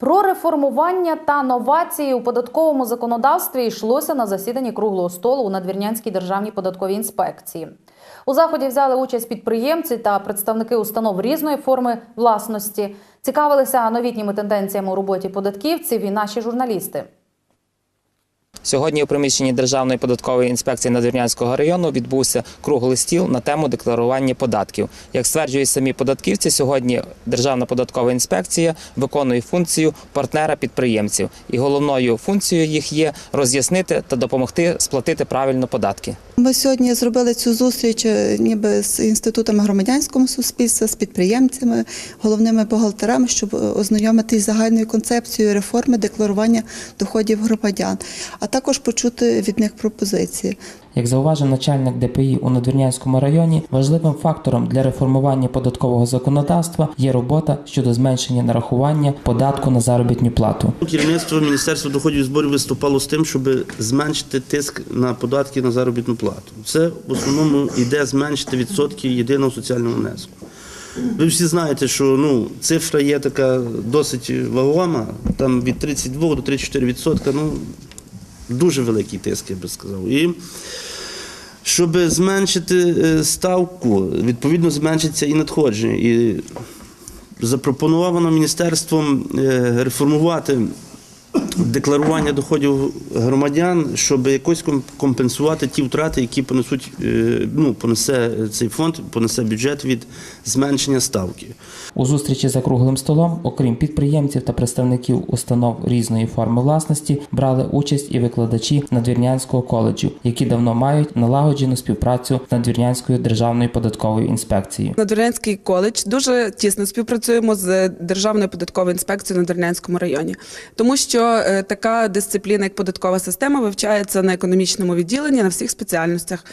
Про реформування та новації у податковому законодавстві йшлося на засіданні круглого столу у Надвірнянській державній податковій інспекції. У заході взяли участь підприємці та представники установ різної форми власності. Цікавилися новітніми тенденціями у роботі податківців і наші журналісти. Сьогодні у приміщенні Державної податкової інспекції Надвірнянського району відбувся круглий стіл на тему декларування податків. Як стверджують самі податківці, сьогодні Державна податкова інспекція виконує функцію партнера підприємців, і головною функцією їх є роз'яснити та допомогти сплатити правильно податки. Ми сьогодні зробили цю зустріч е, ніби з інститутами громадянського суспільства, з підприємцями, головними бухгалтерами, щоб е, ознайомитись загальною концепцією реформи декларування доходів громадян, а також почути від них пропозиції. Як зауважив начальник ДПІ у Надвірнянському районі, важливим фактором для реформування податкового законодавства є робота щодо зменшення нарахування податку на заробітну плату. Керівництво Міністерства доходів і зборів виступало з тим, щоб зменшити тиск на податки на заробітну плату. Це в основному йде зменшити відсотки єдиного соціального внеску. Ви всі знаєте, що ну, цифра є така досить вагома, там від 32 до 34 відсотка, ну, дуже великий тиск, я би сказав. І щоб зменшити е, ставку, відповідно зменшиться і надходження. І запропоновано міністерством е, реформувати декларування доходів громадян, щоб якось ком- компенсувати ті втрати, які понесуть, е, ну, понесе цей фонд, понесе бюджет від зменшення ставки. У зустрічі за круглим столом, окрім підприємців та представників установ різної форми власності, брали участь і викладачі Надвірнянського коледжу, які давно мають налагоджену співпрацю з Надвірнянською державною податковою інспекцією. Надвірнянський коледж дуже тісно співпрацюємо з Державною податковою інспекцією на Надвірнянському районі, тому що е, така дисципліна, як податкова система, вивчається на економічному відділенні на всіх спеціальностях.